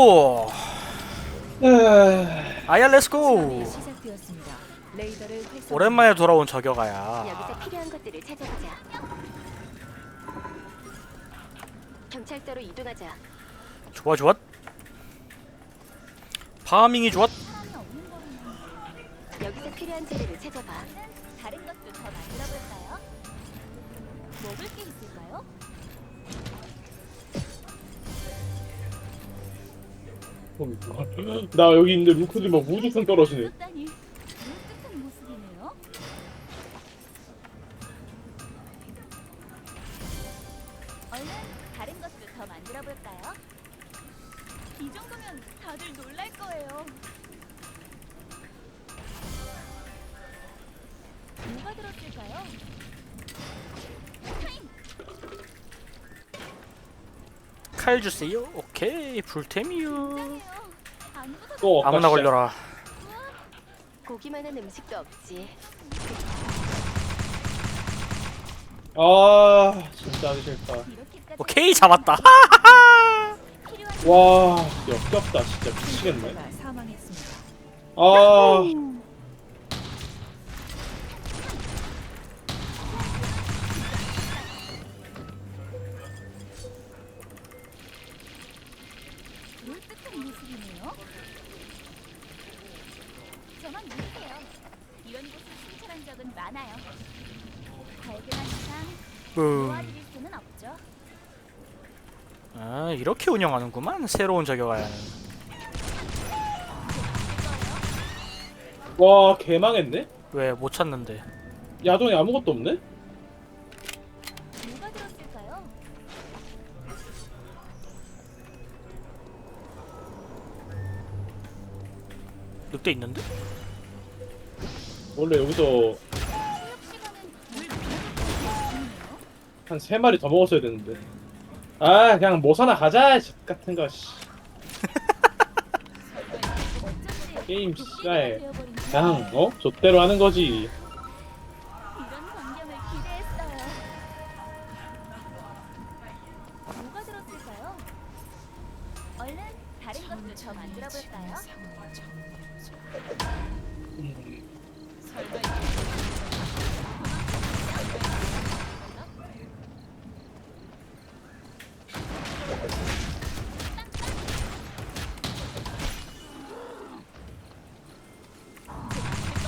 오 아야 렛츠고 시작되었습니다. 레이더를 활성. 오랜만에 돌아온 저격아야 여기서 필요한 것들을 찾아보자. 경찰서로 이동하자. 좋아 좋아 파밍이 좋아 여기서 필요한 재료를 찾아봐. 다른 것도 더 만들어 볼까요? 먹을 게 있을까요? 나 여기 있는데 루크들이 막 우주선 떨어지네. 얼른 다른 것도 더 만들어 볼까요? 이 정도면 다들 놀랄 거예요. 누가 들었을까요? 칼 주세요 오케이 불템이요 또 아무나 아까 걸려라 고기만한 음식도 없지. 아 진짜 하기 싫다. 오케이 잡았다 와 역겹다 진짜 미치겠네. 사망했습니다. 아 이렇게 운영하는구만 새로운 저격아야는 와 개망했네. 왜 못 찾는데 야동에 아무것도 없네. 누가 들었을까요? 늑대 있는데? 원래 여기서. 한 세 마리 더 먹었어야 되는데. 아 그냥 뭐 사나 가자 집 같은 거. 씨. 게임 씨발. 그냥 어 좆대로 하는 거지.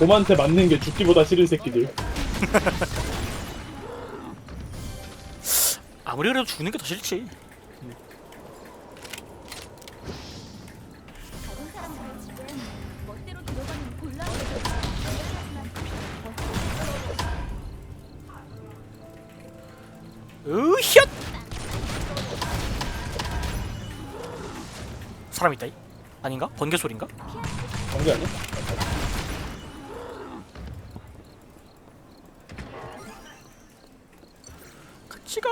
곰한테 맞는 게 죽기보다 싫은 새끼들. 아무리 그래도 죽는 게 더 싫지 다른 멋대로 들어가는 으혓 사람 있다 이 아닌가? 번개 소린가? 관계 아니야? 같이 가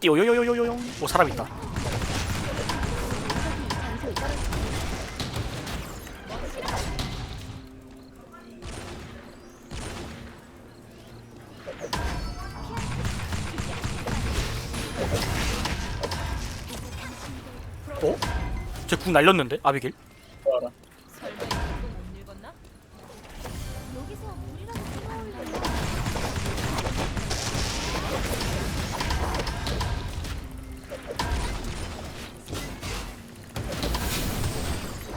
띠요요요요요요 오 사람 있다. 어? 쟤궁 날렸는데 아비길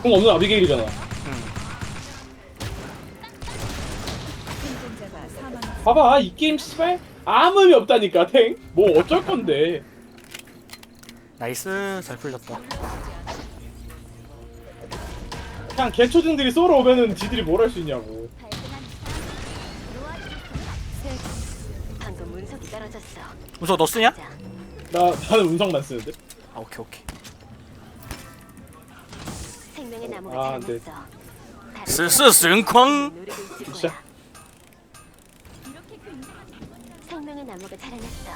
공 없는 아비게일이잖아. 봐봐 이 게임 씨발 아무 의미 없다니까 탱. 뭐 어쩔 건데. 나이스 잘 풀렸다 그냥 개초딩들이 쏘러 오면은 지들이 뭘 할 수 있냐고. 방금 떨어졌어. 우서 너 쓰냐? 자, 나 나는 운석만 쓰는데. 아 오케이 오케이 생명의 나무가 아, 자라났어. 네. 다른 스스 노리고 있을 진짜? 거야. 생명의 나무가 자라났어.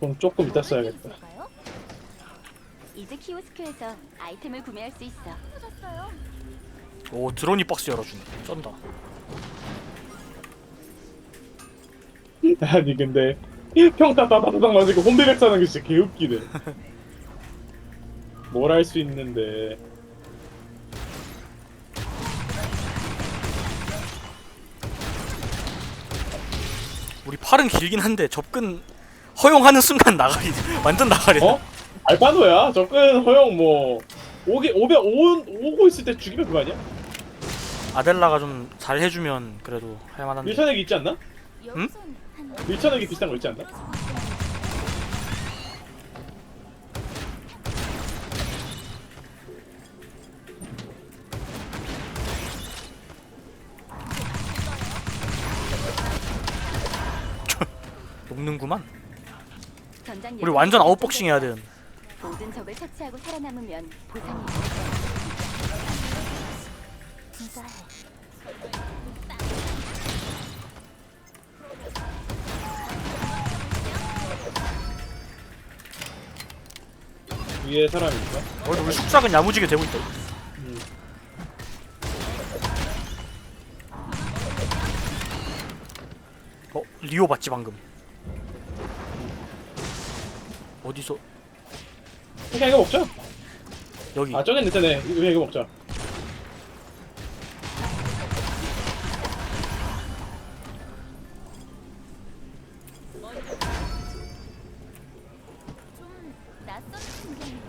그럼 조금 이따 써야겠다. 이제 키오스크에서 아이템을 구매할 수 있어. 오 드론이 박스 열어주네 쩐다 아니 근데 평타 따다다닥 맞으고 홈비백 사는 게 진짜 개웃기네. 뭘 할 수 있는데. 우리 팔은 길긴 한데 접근 허용하는 순간 나가리 완전 나가리. 어? 알바노야. 접근 허용 뭐 오게 오be 오 오고 있을 때 죽이면 그거 아니야? 아델라가 좀 잘 해주면 그래도 할만한데. 밀쳐내기 있지 않나? 한 밀쳐내기 비슷한 거 있지 않나? 녹는구만. 전장 우리 완전 아웃복싱 해야 되는. 모든 적을 처치하고 살아남으면 보상이 진짜해. 위에 사람이 있어? 어, 우리 숙작은 야무지게 되고 있다. 음. 어 리오 봤지 방금. 어디서 그냥 이거 먹자. 여기 아 저기 있네. 이거 그냥 이거 먹자. 좀 낯선 풍경이네요.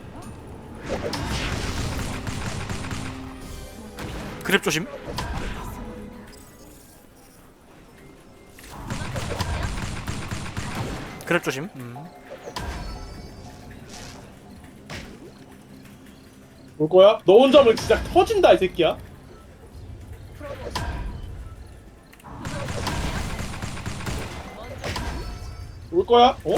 그랩 조심. 그랩 조심. 음. 올 거야? 너 혼자 하면 진짜 터진다 이 새끼야. 올 거야? 어?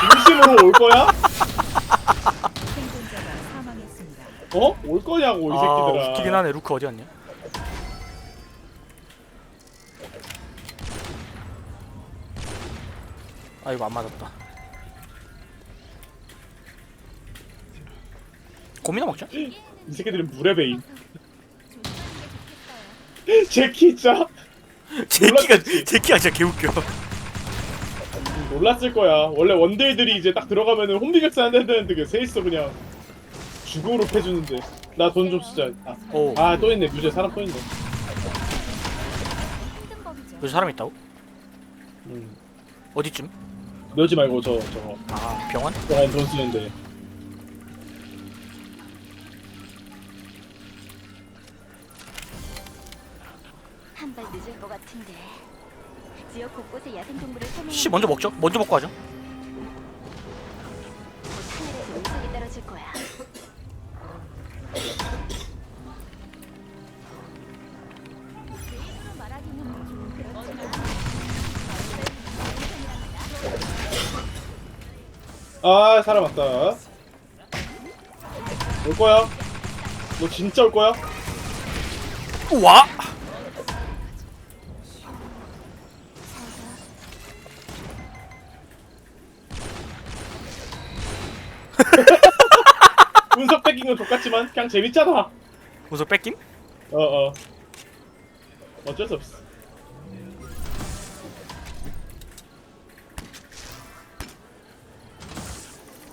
진심으로 올 거야? 어? 올 거냐고 이 아 새끼들아. 웃기긴 하네. 루크 어디 갔냐? 아 이거 안 맞았다. 고민나 먹자. 이 새끼들은 물의 베인. 제키 진짜 제키가. 제키가 진짜 개웃겨. 놀랐을 거야. 원래 원딜들이 이제 딱 들어가면은 홈비격스 안 된다는데 그 세 있어 그냥 죽으로 패주는데 나 돈 좀 쓰자. 오 아 또 있네 뮤제 사람 또 있네. 힘든 법이죠. 여기 사람 있다고? 음. 어디쯤? 묘지 말고 저 저거 아 병원? 병원 돈 쓰는데. 한 발 늦을 것 같은데. 지역 곳곳에 야생 동물을 소멸. 씨 먼저 먹죠. 먼저 먹고 하죠. 곧 하늘에서 운석이 떨어질 거야. 아 사람 왔다. 올 거야? 너 진짜 올 거야? 와! 운석 뺏긴 건 똑같지만 그냥 재밌잖아. 우선 뺏김? 어어. 어쩔 수 없어.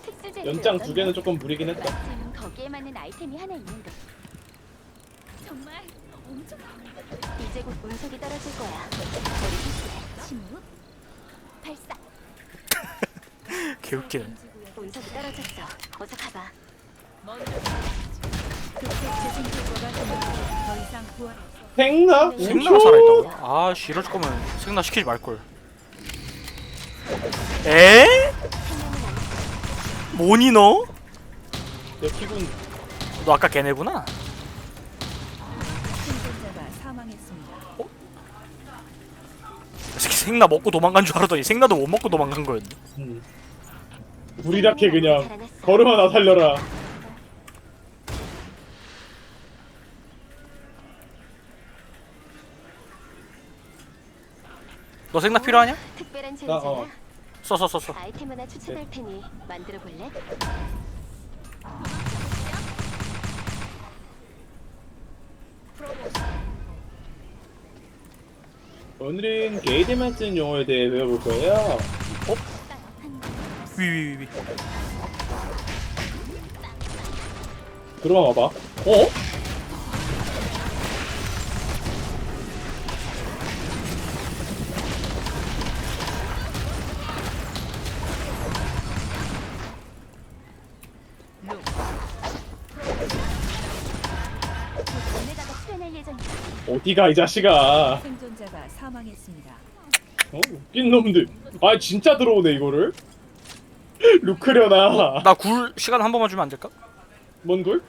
특수 연장 두 개는 조금 무리긴 했다. 지금 거기에 맞는 아이템이 하나 있는데 정말 엄청 이제 곧 운석이 떨어질 거야. 머리. 침묵 발사 개웃기네. 운석이 떨어졌어. 어서 가봐. 생나? 생나가 살아있다고? 아 씨, 이럴 거면 생나 시키지 말걸. 에? 뭐니 너? 내 피군 너 아까 걔네구나? 생존자가 사망했습니다. 이 새끼 생나 먹고 도망간 줄 알았더니 생나도 못 먹고 도망간 거였네. 음. 우리답게 그냥 걸음 하나 살려라. 너 생나 필요하냐? 특별한 나, 재료잖아. 어. 써써 써 써. 아이템 하나 추천할 테니 만들어 볼래? 오늘은 게이드만 쓰는 용어에 대해 배워볼 거예요. 위위위 위 들어와 봐봐. 어? 예정이다. 어디가 이 자식아? 생존자가 사망했습니다. 어? 웃긴 놈들. 아 진짜 들어오네 이거를. 루크려나. 나 구울 시간 한 번만 주면 안 될까? 뭔 걸?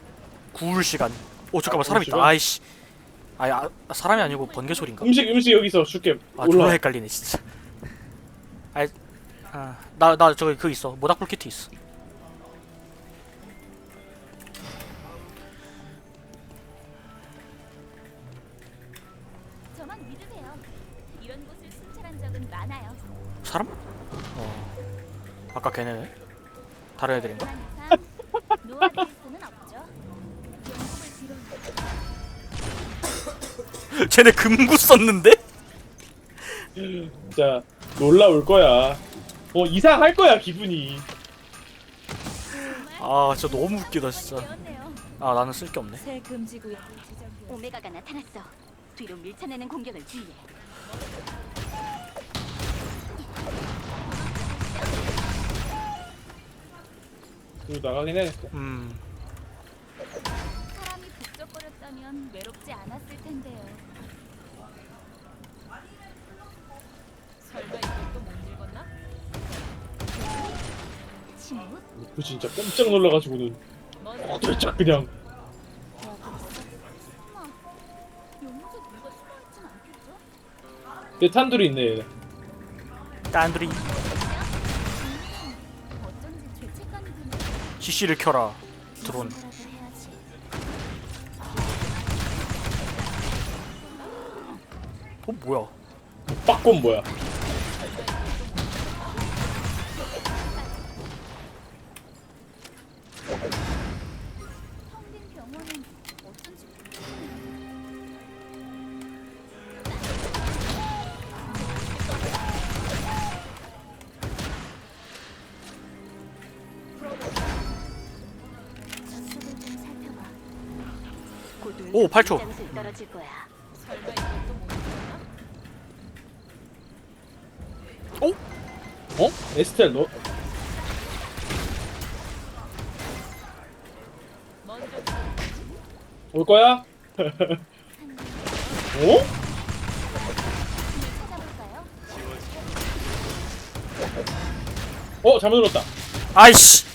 구울 시간 오 잠깐만 아, 사람 구울 있다 시간? 아이씨 아니 아, 사람이 아니고 번개 소리인가? 음식 음식 여기서 줄게. 아 졸라 올라. 헷갈리네 진짜 아이 아나 나 저기 그 있어 모닥불 키트 있어 저만 믿으세요. 이런 곳을 순찰한 적은 많아요. 사람? 어 아까 걔네네 다른 애들인가? 쟤네 금구 썼는데? 진짜 놀라울 거야. 어 이상할 거야 기분이. 아 진짜 너무 웃기다 진짜. 아 나는 쓸 게 없네 새 금지. 오메가가 나타났어. 뒤로 밀쳐내는 공격을 주의해. 그리고 나가긴 해야겠어. 음 사람이 북적거렸다면 외롭지 않았을 텐데요. 설마 이것도 못 읽었나? 침묵? 그 진짜 깜짝 놀라가지고는 먼저 어쩔짝 그냥. 설마 누가 않겠죠? 내 탄둘이 있네. 얘네. 딴들이 CC를 켜라 드론. 어 뭐야 빠꼼 뭐야? 오, 팔 초. 장소에 떨어질 거야. 설마 이것도 못 읽었나? 어? 에스텔 너 먼저 올 거야? 어? 찾아볼까요? 어 잘못 눌렀다. 아이씨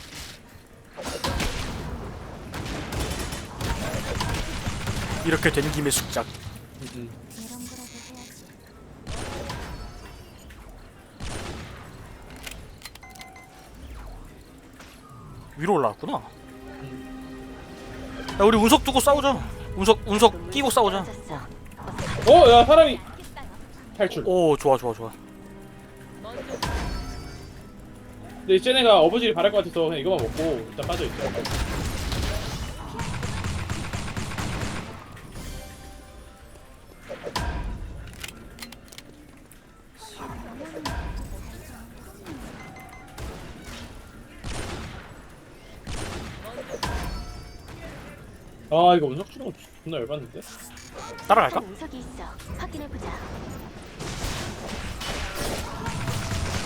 이렇게 된 김에 숙작. 위로 올라왔구나 야 우리 운석 두고 싸우자 운석 운석 끼고 싸우자. 어, 야 사람이. 탈출. 오 좋아 좋아 좋아 근데 쟤네가 어부지를 바랄 것 같아서 그냥 이거만 먹고 일단 빠져 있자. 아 이거 운석 주는 거 존나 열받는데? 따라갈까? 한 운석이 있어. 확인해 보자.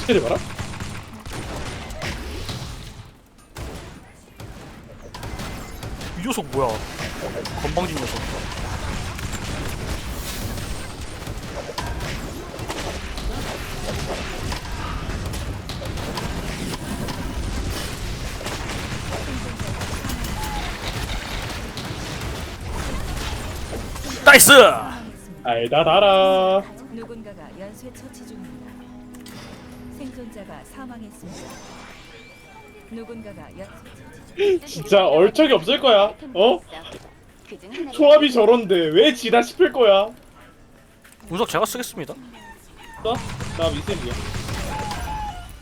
스킬을 봐라? 이 녀석 뭐야 건방진 녀석 나이스 알다 달아. 누군가가 연쇄 처치 중입니다. 생존자가 사망했습니다. 누군가가 연쇄 처치 중. 진짜 얼척이 없을 거야. 어? 조합이 저런데 왜 지다 싶을 거야. 운석 제가 쓰겠습니다 써? 나 미센이야.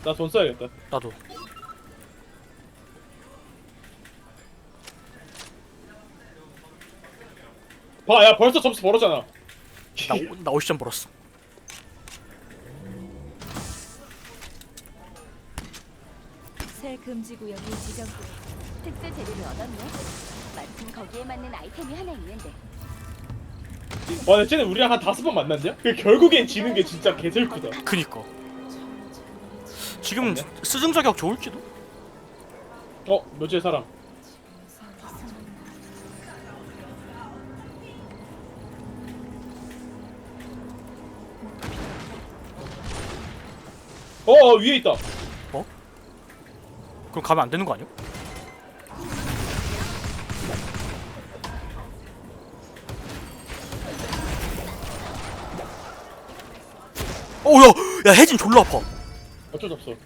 나 돈 써야겠다. 나도 봐, 야 벌써 점수 벌었잖아. 나, 나 50점 벌었어. 새 금지 구역이 지정돼 특수 재료를 얻었네. 마침 거기에 맞는 아이템이 하나 있는데 와, 근데 쟤는 우리랑 한 다섯 번 만났냐? 그 결국엔 지는 게 진짜 개슬프다. 그니까. 지금 수중 네. 저격 좋을지도? 어, 며칠 사람. 어, 어 위에 있다 그럼 가면 안 되는 거 아니야? 오야 야 혜진 졸라 아파 어쩔 수 없어 어,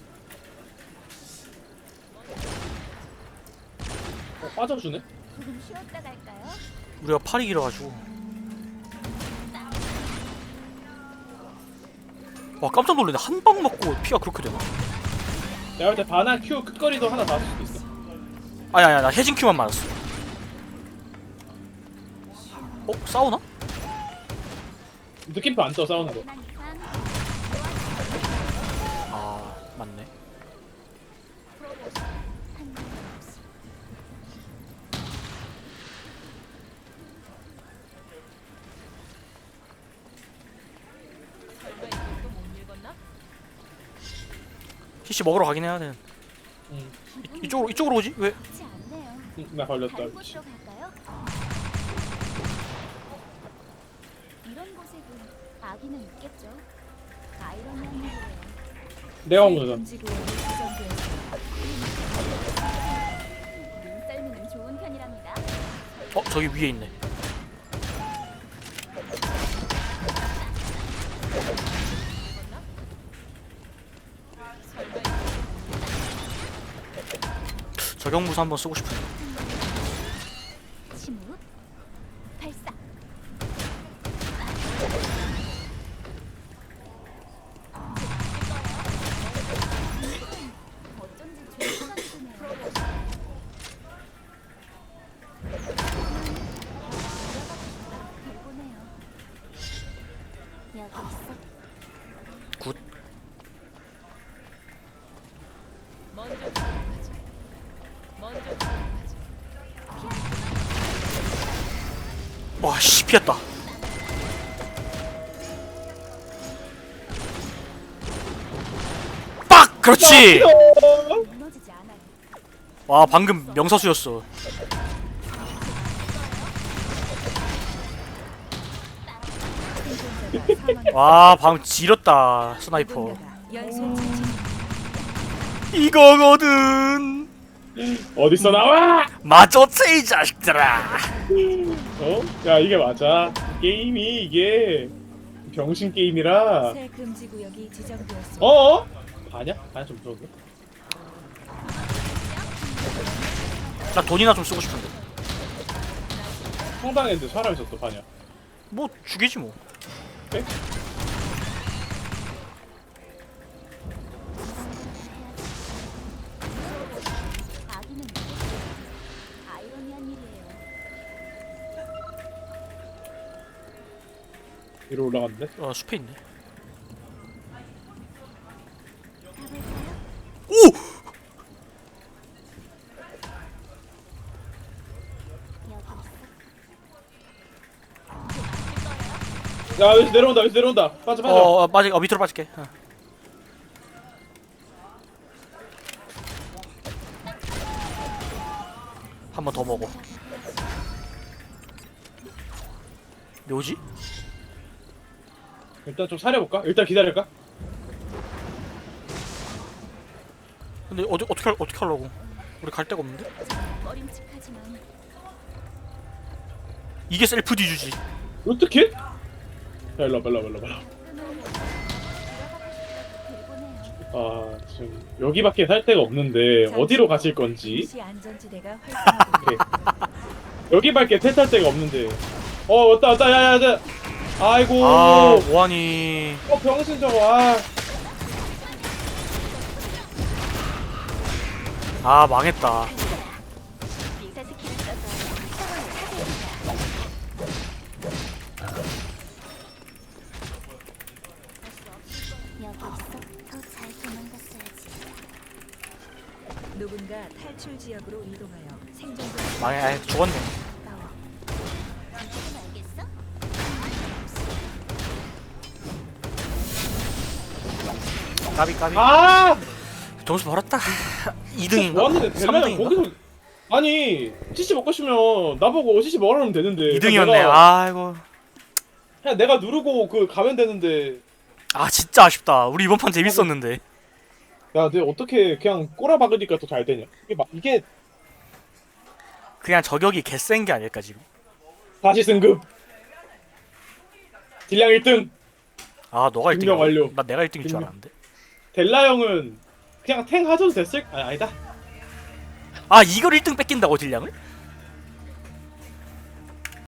빠져주네? 조금 쉬었다 갈까요? 우리가 팔이 길어가지고 와 깜짝 놀랐네 한 방 맞고 피가 그렇게 되나? 내가 볼 때 바나 큐 끝거리도 하나 닿을 수도 있어 아니 아니 나 혜진 큐만 맞았어 어? 싸우나? 느낌표 안 떠 싸우는 거 PC 먹으러 가긴 해야 돼 응. 이, 이쪽으로 이쪽으로 오지? 왜? 응, 나 걸렸다 다른 그치. 곳으로 갈까요? 이런 곳에도 아기는 있겠죠. 아이러니한 일이에요. 내가 온새 거잖아 금지 구역이 지정되었습니다. 눈썰미는 좋은 편이랍니다. 어 저기 위에 있네 저격무사 한번 쓰고 싶은데 와 씨 피했다 빡! 그렇지! 무너지지 않아요. 와 방금 명사수였어 생존자가. 와 방금 지렸다 스나이퍼 누군가가 연쇄 처치 이거거든 어딨어 나와! 맞았지 이 자식들아 어? 야 이게 맞아 게임이 이게 병신 게임이라 새 금지 구역이 지정되었습니다. 어? 바냐? 바냐 좀 무서운데? 나 돈이나 좀 쓰고 싶은데 성당했는데 사람 있었어 바냐 뭐 죽이지 뭐 네? 위로 올라갔는데? 아 숲에 있네? 오! 야 여기서 내려온다 여기서 내려온다 빠져 빠져 어, 어 빠지 어 밑으로 빠질게 어. 한번 더 먹어 묘지? 일단 좀 사려볼까? 일단 기다릴까? 근데 어디 어떻게 할- 어떻게 하려고 우리 갈 데가 없는데 꺼림칙하지만 이게 셀프 디주지 어떻게? 야 일로 와봐 일로 와봐 일로 와봐. 아 지금 여기밖에 살 데가 없는데 어디로 가실 건지 시 안전지대가 활성화됩니다. 오케이. 여기밖에 택할 데가 없는데 어 왔다 왔다 야야야 아이고 아 뭐하니 어 병신 저거 아 아 망했다 빙사 스킬을 써서 상황을 타개합니다. 여기 있어. 더 잘 도망갔어야지. 누군가 탈출 지역으로 이동하여 생존 망해 아, 죽었네 까비 까비 아 점수 벌었다 2등인가? 좋았는데 델라형 3등인가? 거기서 아니 CC 먹고 싶으면 나보고 CC 먹으라면 되는데 2등이었네 내가, 아이고 그냥 내가 누르고 그 가면 되는데 아 진짜 아쉽다 우리 이번 판 재밌었는데 야, 내가 어떻게 그냥 꼬라박으니까 더 잘 되냐? 이게 막 이게 그냥 저격이 개센 게 아닐까 지금 다시 승급. 딜량 1등. 아 너가 1등이야 증명 완료. 나 내가 1등일 줄 증명. 알았는데 델라 형은 그냥 탱 하셔도 됐을? 아, 아니다. 아 이걸 1등 뺏긴다고 딜량을?